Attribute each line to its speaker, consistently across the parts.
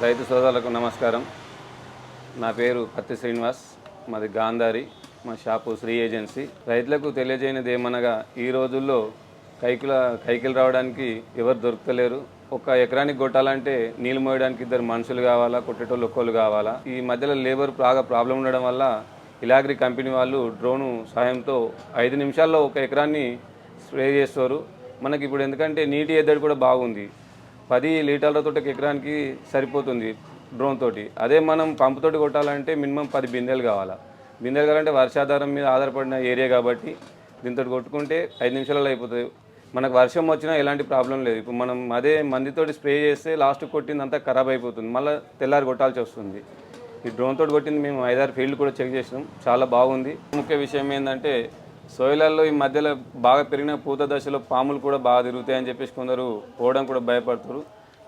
Speaker 1: రైతు సోదరులకు నమస్కారం. నా పేరు పత్తి శ్రీనివాస్ మాది గాంధారి మా షాపు శ్రీ ఏజెన్సీ. రైతులకు తెలియజేయనిది ఏమనగా ఈ రోజుల్లో కైకిల కైకిలు రావడానికి ఎవరు దొరుకుతలేరు. ఒక ఎకరానికి కొట్టాలంటే నీళ్ళు మోయడానికి ఇద్దరు మనుషులు కావాలా కొట్టేటోళ్ళు ఒక్కళ్ళు కావాలా? ఈ మధ్యలో లేబర్ బాగా ప్రాబ్లం ఉండడం వల్ల ఇలాగ్రి కంపెనీ వాళ్ళు డ్రోను సాయంతో ఐదు నిమిషాల్లో ఒక ఎకరాన్ని స్ప్రే చేస్తారు. మనకి ఇప్పుడు ఎందుకంటే నీటి ఎద్దడి కూడా బాగుంది. పది లీటర్లతో ఎకరానికి సరిపోతుంది డ్రోన్ తోటి. అదే మనం పంపుతోటి కొట్టాలంటే మినిమం పది బిందెలు కావాలా. బిందెలు కావాలంటే వర్షాధారం మీద ఆధారపడిన ఏరియా కాబట్టి దీంతో కొట్టుకుంటే ఐదు నిమిషాలలో అయిపోతుంది మనకు వర్షం వచ్చినా ఎలాంటి ప్రాబ్లం లేదు. ఇప్పుడు మనం అదే మందితోటి స్ప్రే చేస్తే లాస్ట్ కొట్టిందంతా ఖరాబ్ అయిపోతుంది. మళ్ళీ తెల్లారి కొట్టాల్సి వస్తుంది. ఈ డ్రోన్ తోటి కొట్టింది మేము ఐదారు ఫీల్డ్ కూడా చెక్ చేసినాం. చాలా బాగుంది. ముఖ్య విషయం ఏంటంటే సోయిలల్లో ఈ మధ్యలో బాగా పెరిగిన పూత దశలో పాములు కూడా బాగా తిరుగుతాయని చెప్పేసి కొందరు పోవడం కూడా భయపడతారు.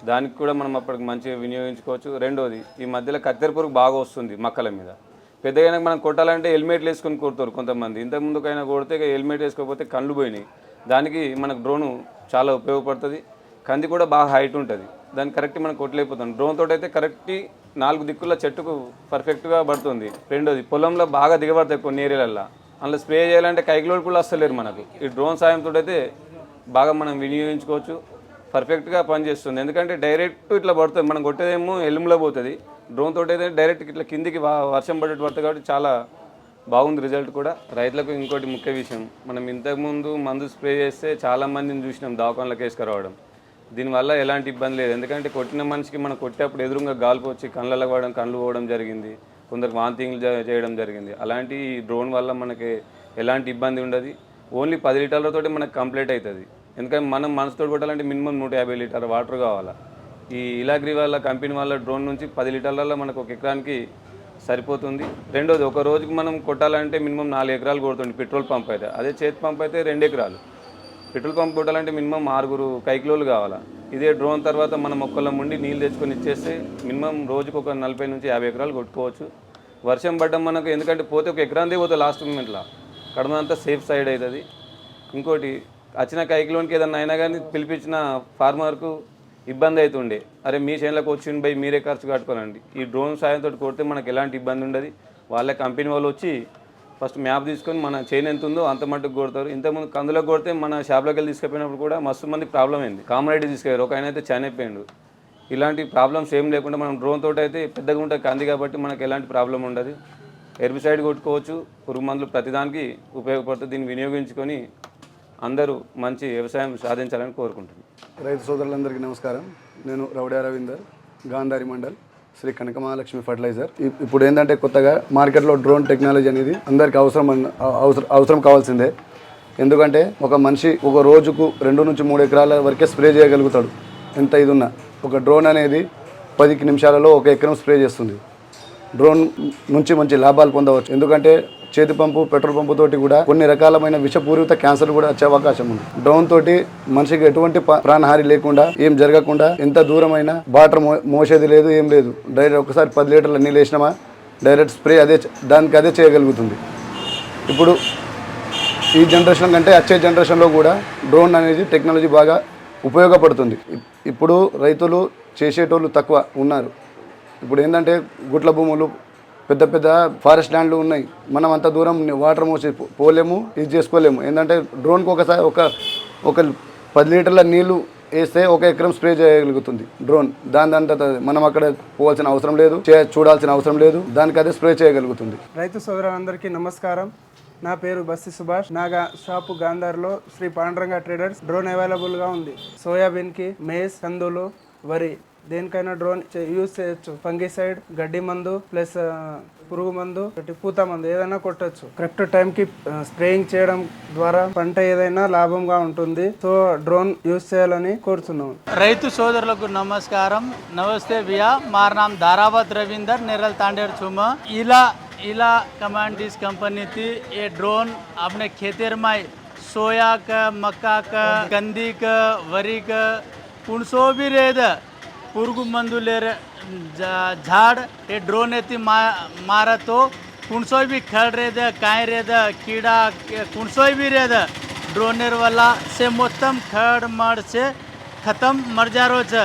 Speaker 1: దానికి కూడా మనం అప్పటికి మంచిగా వినియోగించుకోవచ్చు. రెండోది ఈ మధ్యలో కత్తెర పురుగు బాగా వస్తుంది మక్కల మీద. పెద్దగా మనం కొట్టాలంటే హెల్మెట్లు వేసుకొని కొడతారు కొంతమంది. ఇంతకుముందుకైనా కొడితే హెల్మెట్ వేసుకోకపోతే కళ్ళు పోయినాయి. దానికి మనకు డ్రోను చాలా ఉపయోగపడుతుంది. కంది కూడా బాగా హైట్ ఉంటుంది. దాన్ని కరెక్ట్ మనం కొట్టలేకపోతాం. డ్రోన్ తోటి అయితే కరెక్ట్ నాలుగు దిక్కుల చెట్టుకు పర్ఫెక్ట్గా పడుతుంది. రెండోది పొలంలో బాగా దిగబడతాయి కొన్ని ఏరియాలల్లో. అందులో స్ప్రే చేయాలంటే కైకిలోడు కూడా వస్తలేరు మనకు. ఈ డ్రోన్ సాయంతో అయితే బాగా మనం వినియోగించుకోవచ్చు. పర్ఫెక్ట్గా పనిచేస్తుంది. ఎందుకంటే డైరెక్ట్ ఇట్లా పడుతుంది. మనం కొట్టేదేమో ఎలుములో పోతుంది. డ్రోన్ తోటి అయితే డైరెక్ట్ ఇట్లా కిందికి వా- వర్షం పడేట్టు పడుతుంది కాబట్టి చాలా బాగుంది రిజల్ట్ కూడా. రైతులకు ఇంకోటి ముఖ్య విషయం. మనం ఇంతకుముందు మందు స్ప్రే చేస్తే చాలా మందిని చూసినాం దవాఖానలకు వేసుకురావడం దీనివల్ల ఎలాంటి ఇబ్బంది లేదు. ఎందుకంటే కొట్టిన మనిషికి మనం కొట్టేప్పుడు ఎదురుగా గాల్పు వచ్చి కళ్ళలో పడడం కళ్ళు పోవడం జరిగింది. కొందరికి వాంతింగ్లు చేయడం జరిగింది. అలాంటి డ్రోన్ వల్ల మనకి ఎలాంటి ఇబ్బంది ఉండదు. ఓన్లీ పది లీటర్లతోటి మనకు కంప్లీట్ అవుతుంది ఎందుకంటే మనం మనసుతో కొట్టాలంటే మినిమం నూట యాభై లీటర్ వాటర్ కావాలా. ఈ ఇలాగ్రి వాళ్ళ కంపెనీ వాళ్ళ డ్రోన్ నుంచి పది లీటర్లలో మనకు ఒక ఎకరానికి సరిపోతుంది. రెండోది ఒక రోజుకి మనం కొట్టాలంటే మినిమం నాలుగు ఎకరాలు కొడుతుంది పెట్రోల్ పంప్ అయితే. అదే చేతి పంప్ అయితే రెండు ఎకరాలు. పెట్రోల్ పంప్ కొట్టాలంటే మినిమం ఆరుగురు కైకిలోలు కావాలా. ఇదే డ్రోన్ తర్వాత మనం మొక్కల ఉండి నీళ్ళు తెచ్చుకొని ఇచ్చేస్తే మినిమం రోజుకు ఒక నలభై నుంచి యాభై ఎకరాలు కొట్టుకోవచ్చు. వర్షం పడ్డం మనకు ఎందుకంటే పోతే ఒక ఎకరాందే పోతే లాస్ట్ మూమెంట్లో కడమంతా సేఫ్ సైడ్ అవుతుంది ఇంకోటి వచ్చిన కైకిలోనికి ఏదన్నా అయినా కానీ పిలిపించిన ఫార్మర్కు ఇబ్బంది అవుతుండే అరే మీ చేనులకు వచ్చింది పోయి మీరే ఖర్చు కట్టుకోనండి. ఈ డ్రోన్ సాయంతో కొడితే మనకు ఎలాంటి ఇబ్బంది ఉండదు. వాళ్ళ కంపెనీ వాళ్ళు వచ్చి ఫస్ట్ మ్యాప్ తీసుకొని మన చైన్ ఎంత ఉందో అంత మట్టుకు కొడతారు. ఇంతకుముందు కందులో కొడితే మన షాప్లోకి వెళ్ళి తీసుకుపోయినప్పుడు కూడా మస్తు మంది ప్రాబ్లం అయింది. కామ్రేడ్ తీసుకెళ్ళారు. ఒక ఆయన అయితే చనిపోయిండు ఇలాంటి ప్రాబ్లమ్స్ ఏం లేకుండా మనం డ్రోన్ తోటి అయితే పెద్దగా ఉంటుంది కంది కాబట్టి మనకు ఎలాంటి ప్రాబ్లం ఉండదు. హెర్బిసైడ్ కొట్టుకోవచ్చు. పురుగు మందులు ప్రతిదానికి ఉపయోగపడుతుంది దీన్ని వినియోగించుకొని అందరూ మంచి వ్యవసాయం సాధించాలని కోరుకుంటున్నాను
Speaker 2: రైతు సోదరులందరికీ నమస్కారం. నేను రౌడే రవీందర్ గాంధారి మండల్. శ్రీ కనకమహాలక్ష్మి ఫర్టిలైజర్. ఇప్పుడు ఏంటంటే కొత్తగా మార్కెట్లో డ్రోన్ టెక్నాలజీ అనేది అందరికీ అవసరం అవసరం అవసరం కావాల్సిందే. ఎందుకంటే ఒక మనిషి ఒక రోజుకు రెండు నుంచి మూడు ఎకరాల వరకే స్ప్రే చేయగలుగుతాడు. ఎంత ఇది ఉన్నా ఒక డ్రోన్ అనేది పది నిమిషాలలో ఒక ఎకరం స్ప్రే చేస్తుంది. డ్రోన్ నుంచి మంచి లాభాలు పొందవచ్చు. ఎందుకంటే చేతి పంపు పెట్రోల్ పంపు తోటి కూడా కొన్ని రకాలమైన విషపూరిత క్యాన్సర్ కూడా వచ్చే అవకాశం ఉంది. డ్రోన్ తోటి మనిషికి ఎటువంటి ప్రాణహారి ప్రాణహాని లేకుండా ఏం జరగకుండా ఎంత దూరమైన బాటర్ మో మోసేది లేదు ఏం లేదు. డైరెక్ట్ ఒకసారి పది లీటర్ల నీళ్ళు వేసినామా డైరెక్ట్ స్ప్రే అదే దానికి అదే చేయగలుగుతుంది. ఇప్పుడు ఈ జనరేషన్ కంటే వచ్చే జనరేషన్లో కూడా డ్రోన్ అనేది టెక్నాలజీ బాగా ఉపయోగపడుతుంది. ఇప్పుడు రైతులు చేసేటోళ్ళు తక్కువ ఉన్నారు. ఇప్పుడు ఏంటంటే గుట్ల భూములు పెద్ద పెద్ద ఫారెస్ట్ ల్యాండ్లు ఉన్నాయి. మనం అంత దూరం వాటర్ మోసి పోలేము ఇది చేసుకోలేము. ఏంటంటే డ్రోన్కి ఒకసారి ఒక ఒక పది లీటర్ల నీళ్ళు వేస్తే ఒక ఎకరం స్ప్రే చేయగలుగుతుంది డ్రోన్. దాని అంత మనం అక్కడ పోవాల్సిన అవసరం లేదు చే- చూడాల్సిన అవసరం లేదు దానికి అదే స్ప్రే చేయగలుగుతుంది.
Speaker 3: రైతు సోదరులందరికీ నమస్కారం. నా పేరు బస్సి సుభాష్. నాగా షాపు గాంధార్లో శ్రీ పాండరంగా ట్రేడర్స్ డ్రోన్ అవైలబుల్గా ఉంది. సోయాబీన్కి మేస్ కందులు వరి. దేనికైనా డ్రోన్ యూజ్ చేయొచ్చు. ఫంగిసైడ్ గడ్డి మందు ప్లస్ పురుగు మందు పూత మందు ఏదైనా కొట్టచ్చు. కరెక్ట్ టైం కి స్ప్రేయింగ్ చేయడం ద్వారా పంట ఏదైనా లాభంగా ఉంటుంది. సో డ్రోన్ యూజ్ చేయాలని కోరుతున్నాం.
Speaker 4: రైతు సోదరులకు నమస్కారం. నమస్తే బియా మా నామ్ ధారావత్ రవీందర్ నిరల్ తాండేర్ చుమ్మ ఇలా ఇలా કમાન્ડીસ కంపెనీ తి ఏ డ్రోన్ ખેતરમાં સોયા ક సోయాక ક કંદી ક વરી ક कुणसो भी रेद पुरुगु मंदु लेर जा- झाड हे ड्रोन येते मा मारतो कुणसोय भी खड़ रेद काय रेद कीड़ा कुणसोय भी रेद ड्रोनेर वाला से मोत्तम खड़ मड़ से खत्म मर जारो छ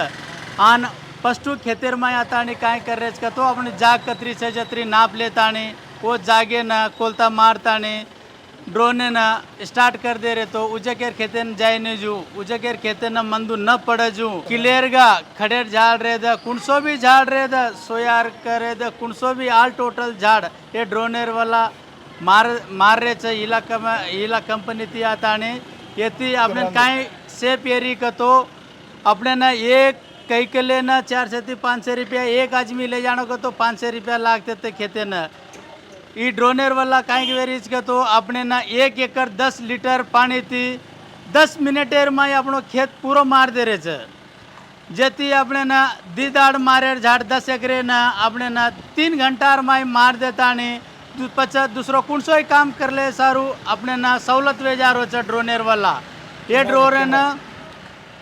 Speaker 4: आन फस्टू खेतेरमाय आता आणि काय करायचं का तो आपण जाग कत्री सजत्री नाप लेतानी वो जागे ना कोलता मारतानी ಡ್ರೋನನ್ನ ಸ್ಟಾರ್ಟ್ ಕರ್ದೇ ರೇತು ಉಜಕೇರ್ ಖೇತೆನ್ ಜಾಯ್ನೇಜು ಉಜಕೇರ್ ಖೇತೆನ ಮಂದು ನ ಪಡಜು ಕ್ಲಿಯರ್ಗ ಖಡೇರ್ ಜಾಡ್ ರೇದ ಕುಣ್ಸೋ ಬಿ ಜಾಡ್ ರೇದ ಸೋಯಾರ್ ಕರೇದ ಕುಣ್ಸೋ ಬಿ ಆಲ್ ಟೋಟಲ್ ಜಾಡ್ એ ડ્રોનેર વાલા માર મારે છે ઈલા ઈલા કંપનીથી આ તાણે. એથી આપણે કાંઈ સેફ એરી કતો આપણે એક કઈ કલેના ચારસોથી પાંચસો રૂપિયા એક આદમી લઈ જાણો કતો પાંચસો રૂપિયા લાગતે તે ખેતેના ना एक कई के लिए ना चार से ती पाँच सौ रुपया एक आदमी ले जाने को तो पाँच सौ रुपया लागते थे खेते न ಈ ड्रोनेर वाला कांई वेरीज का तो अपने ना एक एकड़ दस लीटर पानी थी दस मिनटेर में આપણો ખેત પૂરો માર દે છે જેથી આપણે ના દીદાડ મારે ઝાડ દસ એકરે ના આપણે ના तीन घंटार में मार देता नहीं પછી દૂસરો કુણસોય કામ कर ले સારું આપણે ના સવલત વેજારો છે ड्रोनेर वाला એ ड्रोन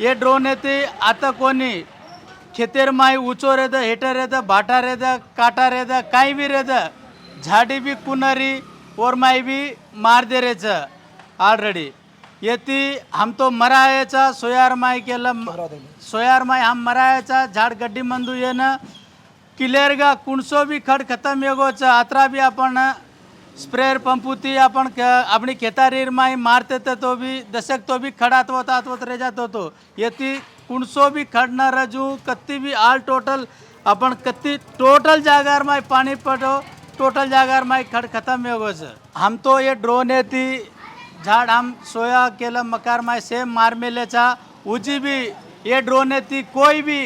Speaker 4: એ ड्रोन येते आता कोणी ખેતરમાં ઊંચો રહેતા હેઠળ રહેતા ભાટા રહેતા કાંટા રહેતા કાંઈ બી રહેતા झाडी बी कुनरी और माई भी मार दे रे छ ऑलरेडी येती हम तो मरायचा सोयार माय केलं सोयार माय हम मरायचा झाड गड्डी मंदू ये ना क्लिअर गा कुणसो बी खड खतम येगोच अत्रा बी आपण स्प्रेयर पंपुती आपण क- आपणी खेतारीर माय मारते तर तो बी दशक तो बी खड आतवत आतवत रे जात होतो. येती कुणसो बी खड न रजू कत्ती बी ऑल टोटल आपण कत्ती टोटल जागार माय पाणी पडो. टोटल जागार माई खड़ खतम में हो हम तो ये ड्रोन है झाड़ हम सोया केलं मकार माय सेम मार मेले उजी भी ये ड्रोन है कोई भी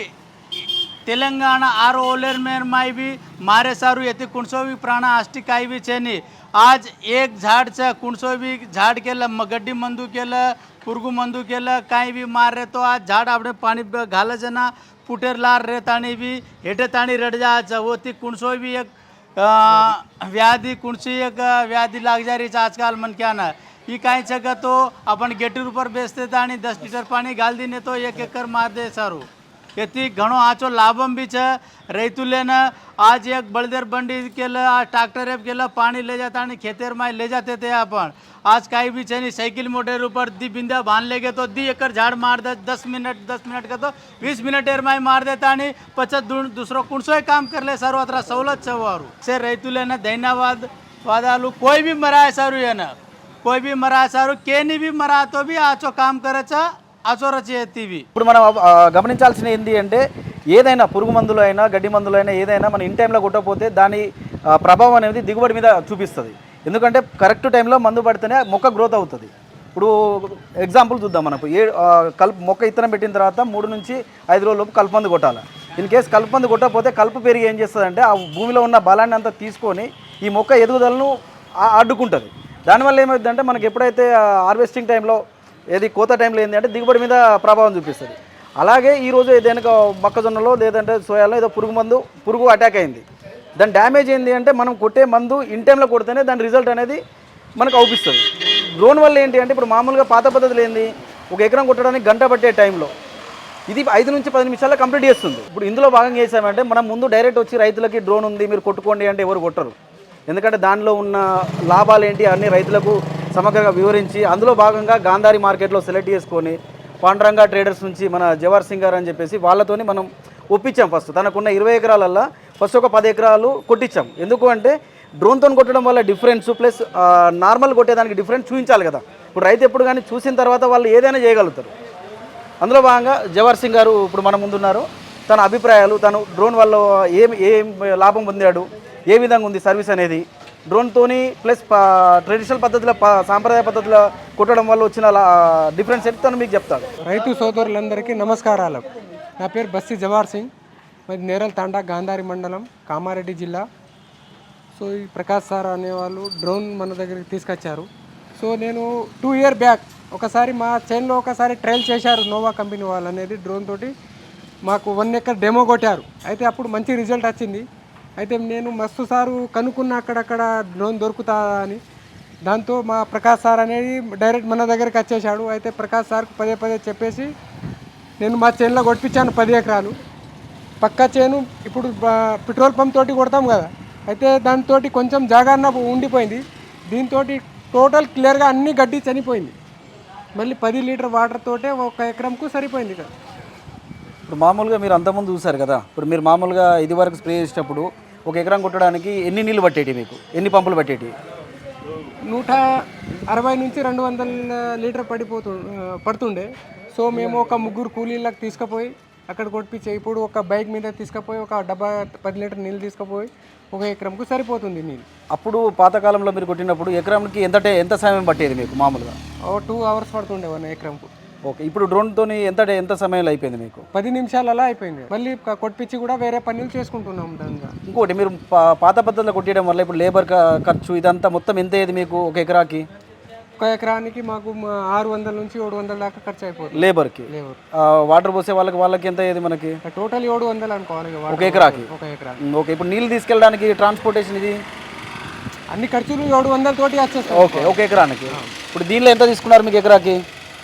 Speaker 4: तेलंगणा आर ओलेर मेर माई भी मारे सारू येते कुणसो भी प्राणा आष्टी काही बी छे नी। आज एक झाडचं कुणसो बी झाड केलं गड्डी मंदू केलं कुरगू मंदू केलं काही बी मार रे तो आज झाड आपण पाणी घालायचं ना पुटेर लार रे ताणी बी हेटे ताणी रडजाचं व ती कुणसो बी एक व्याधी कुणची एक व्याधी लागणारी आजकाल म्हण क्या ना ही काय चकतो आपण गेटरूपर बेचते आणि दस लिटर पाणी घालदी नेतो एक एकर मार दे सारू. એથી ઘણો આચો લાભમ બી છે રૈતુલેને आज एक बळदेर बंडी केलं आज ट्रॅक्टर एप केलं पाणी ले जाता आणि खेतेर ले जाते ते आपण आज काही भी छे नहीं साइकिल मोटर ऊपर दी बिंदा बांध लेगे तो दी एकड़ झाड़ मार दे दस मिनट दस मिनट का तो वीस मिनट एर माय मार देता आणि पचत दु दुसरं कुणसोय काम करले सर्व अत्र सवलत છે વારું છે રૈતુલેને ધન્યવાદ વાદાલું કોઈ બી મરાય સારું એને કોઈ બી મરાય સારું કેની બી મરાય તો બી આચો કામ કરે છે ఆచో రచి
Speaker 5: ఇప్పుడు మనం గమనించాల్సిన ఏంటి అంటే ఏదైనా పురుగు మందులు అయినా గడ్డి మందులు అయినా ఏదైనా మనం ఇన్ టైంలో కొట్టకపోతే దాని ప్రభావం అనేది దిగుబడి మీద చూపిస్తుంది. ఎందుకంటే కరెక్ట్ టైంలో మందు పడితేనే మొక్క గ్రోత్ అవుతుంది. ఇప్పుడు ఎగ్జాంపుల్ చూద్దాం మనకు. ఏ కలుపు మొక్క ఇత్తనం పెట్టిన తర్వాత మూడు నుంచి ఐదు రోజులలోపు కలుపు మందు కొట్టాలి. ఇన్ కేసు కలుపు మందు కొట్టకపోతే కలుపు పెరిగి ఏం చేస్తుందంటే ఆ భూమిలో ఉన్న బలాన్ని అంతా తీసుకొని ఈ మొక్క ఎదుగుదలను అడ్డుకుంటుంది. దానివల్ల ఏమవుతుందంటే మనకి ఎప్పుడైతే హార్వెస్టింగ్ టైంలో ఏది కోత టైంలో ఏంటి అంటే దిగుబడి మీద ప్రభావం చూపిస్తుంది. అలాగే ఈరోజు ఏదైనా మొక్కజొన్నలో లేదంటే సోయాలో ఏదో పురుగు మందు పురుగు అటాక్ అయింది. దాని డ్యామేజ్ ఏంటి అంటే మనం కొట్టే మందు ఇన్ టైంలో కొడితేనే దాని రిజల్ట్ అనేది మనకు అవుపిస్తుంది. డ్రోన్ వల్ల ఏంటి అంటే ఇప్పుడు మామూలుగా పాత పద్ధతులు ఏంది? ఒక ఎకరం కొట్టడానికి గంట పట్టే టైంలో ఇది ఐదు నుంచి పది నిమిషాల్లో కంప్లీట్ చేస్తుంది. ఇప్పుడు ఇందులో భాగంగా చేసామంటే మనం ముందు డైరెక్ట్ వచ్చి రైతులకి డ్రోన్ ఉంది మీరు కొట్టుకోండి అంటే ఎవరు కొట్టరు. ఎందుకంటే దానిలో ఉన్న లాభాలు ఏంటి? అన్ని రైతులకు సమగ్రంగా వివరించి అందులో భాగంగా గాంధారి మార్కెట్లో సెలెక్ట్ చేసుకొని పాండరంగా ట్రేడర్స్ నుంచి మన జవహర్ సింగ్ గారు అని చెప్పేసి వాళ్ళతోని మనం ఒప్పించాం ఫస్ట్ తనకున్న ఇరవై ఎకరాలల్లో ఫస్ట్ ఒక పది ఎకరాలు కొట్టించాం. ఎందుకు అంటే డ్రోన్తో కొట్టడం వల్ల డిఫరెన్స్ ప్లస్ నార్మల్ కొట్టేదానికి డిఫరెన్స్ చూపించాలి కదా. ఇప్పుడు రైతు ఎప్పుడు కానీ చూసిన తర్వాత వాళ్ళు ఏదైనా చేయగలుగుతారు. అందులో భాగంగా జవహర్ సింగ్ గారు ఇప్పుడు మన ముందున్నారు. తన అభిప్రాయాలు తను డ్రోన్ వల్ల ఏం ఏం లాభం పొందాడు ఏ విధంగా ఉంది సర్వీస్ అనేది డ్రోన్తోని ప్లస్ ట్రెడిషనల్ పద్ధతిలో సాంప్రదాయ పద్ధతిలో కొట్టడం వల్ల వచ్చిన డిఫరెన్స్ ఏంటి తను మీకు చెప్తాడు
Speaker 6: రైతు సోదరులందరికీ నమస్కారాలు. నా పేరు బస్సి జవార్ సింగ్. మరి నేరల్ తాండా గాంధారి మండలం కామారెడ్డి జిల్లా. సో ఈ ప్రకాష్ సార్ అనేవాళ్ళు డ్రోన్ మన దగ్గరికి తీసుకొచ్చారు. సో నేను టూ ఇయర్ బ్యాక్ ఒకసారి మా చైన్లో ఒకసారి ట్రయల్ చేశారు నోవా కంపెనీ వాళ్ళు అనేది డ్రోన్ తోటి. మాకు వన్ ఎకర్ డెమో కొట్టారు. అయితే అప్పుడు మంచి రిజల్ట్ వచ్చింది. అయితే నేను మస్తు సారు కనుక్కున్న అక్కడక్కడ డ్రోన్ దొరుకుతా అని. దాంతో మా ప్రకాష్ సార్ అనేది డైరెక్ట్ మన దగ్గరికి వచ్చేసాడు అయితే ప్రకాష్ సార్కు పదే పదే చెప్పేసి నేను మా చేనులో కొట్టించాను పది ఎకరాలు. పక్క చేను ఇప్పుడు పెట్రోల్ పంప్ తోటి కొడతాం కదా. అయితే దాంతో కొంచెం జాగాన్న ఉండిపోయింది. దీంతో టోటల్ క్లియర్గా అన్ని గడ్డి చనిపోయింది. మళ్ళీ పది లీటర్ వాటర్ తోటే ఒక ఎకరంకు సరిపోయింది కదా.
Speaker 5: ఇప్పుడు మామూలుగా మీరు అంతకుముందు చూసారు కదా ఇప్పుడు మీరు మామూలుగా ఇది వరకు స్ప్రే చేసేటప్పుడు ఒక ఎకరం కొట్టడానికి ఎన్ని నీళ్ళు పట్టేటి మీకు? ఎన్ని పంపులు పట్టేటి
Speaker 6: నూట అరవై నుంచి రెండు వందల లీటర్ పడిపోతు పడుతుండే. సో మేము ఒక ముగ్గురు కూలీలకు తీసుకుపోయి అక్కడ కొట్టించే ఇప్పుడు ఒక బైక్ మీద తీసుకుపోయి ఒక డబ్బా పది లీటర్ నీళ్ళు తీసుకుపోయి ఒక ఎకరంకు సరిపోతుంది నీళ్ళు
Speaker 5: అప్పుడు పాతకాలంలో మీరు కొట్టినప్పుడు ఎకరానికి ఎంత ఎంత సమయం పట్టేది మీకు మామూలుగా?
Speaker 6: ఓ టూ అవర్స్ పడుతుండే వన్ ఎకరంకు.
Speaker 5: ఓకే ఇప్పుడు డ్రోన్తోని ఎంత ఎంత సమయంలో అయిపోయింది మీకు?
Speaker 6: పది నిమిషాలలో అయిపోయింది. మళ్ళీ కొట్టించి కూడా వేరే పనులు చేసుకుంటున్నాం దానిగా.
Speaker 5: ఇంకోటి మీరు పాత పద్ధతిలో కొట్టడం వల్ల ఇప్పుడు లేబర్ ఖర్చు ఇదంతా మొత్తం ఎంత అయ్యేది మీకు ఒక ఎకరాకి?
Speaker 6: ఒక ఎకరానికి మాకు ఆరు వందల నుంచి ఏడు వందల దాకా ఖర్చు అయిపోతుంది.
Speaker 5: లేబర్కి?
Speaker 6: లేబర్.
Speaker 5: వాటర్ పోసే వాళ్ళకి వాళ్ళకి ఎంత అయ్యేది మనకి?
Speaker 6: టోటల్ ఏడు వందలు అనుకోవాలి
Speaker 5: ఒక ఎకరాకి?
Speaker 6: ఒక ఎకరా
Speaker 5: ఓకే ఇప్పుడు నీళ్ళు తీసుకెళ్ళడానికి ట్రాన్స్పోర్టేషన్ ఇది?
Speaker 6: అన్ని ఖర్చులు ఏడు వందల తోటి వచ్చేస్తాయి.
Speaker 5: ఓకే ఒక ఎకరానికి. ఇప్పుడు దీనిలో ఎంత తీసుకున్నారు మీకు ఎకరాకి?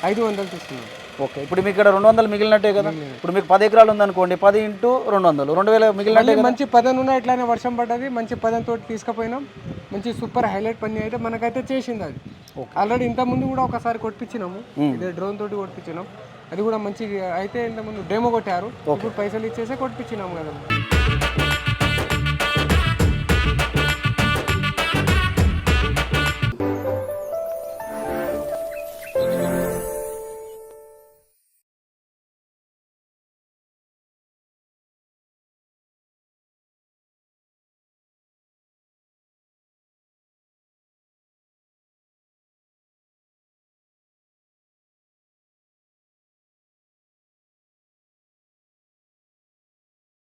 Speaker 6: ఐదు వందలు తీసుకున్నాం.
Speaker 5: ఓకే ఇప్పుడు మీకు ఇక్కడ రెండు వందలు మిగిలినట్టే కదా? ఇప్పుడు మీకు పది ఎకరాలు ఉందనుకోండి పది ఇంటూ రెండు వందలు. రెండు వేల మిగిలినట్టే
Speaker 6: మంచి పదన్ ఉన్న ఇట్లానే వర్షం పడ్డది మంచి పదం తోటి తీసుకుపోయినాం. మంచి సూపర్ హైలైట్ పని అయితే మనకైతే చేసింది అది. ఆల్రెడీ ఇంత ముందు కూడా ఒకసారి కొట్టించినాము. ఇదే డ్రోన్ తోటి కొట్టించినాం. అది కూడా మంచి అయితే ఇంత ముందు డెమో కొట్టారు. ఇప్పుడు పైసలు ఇచ్చేసే కొట్టించినాము కదా.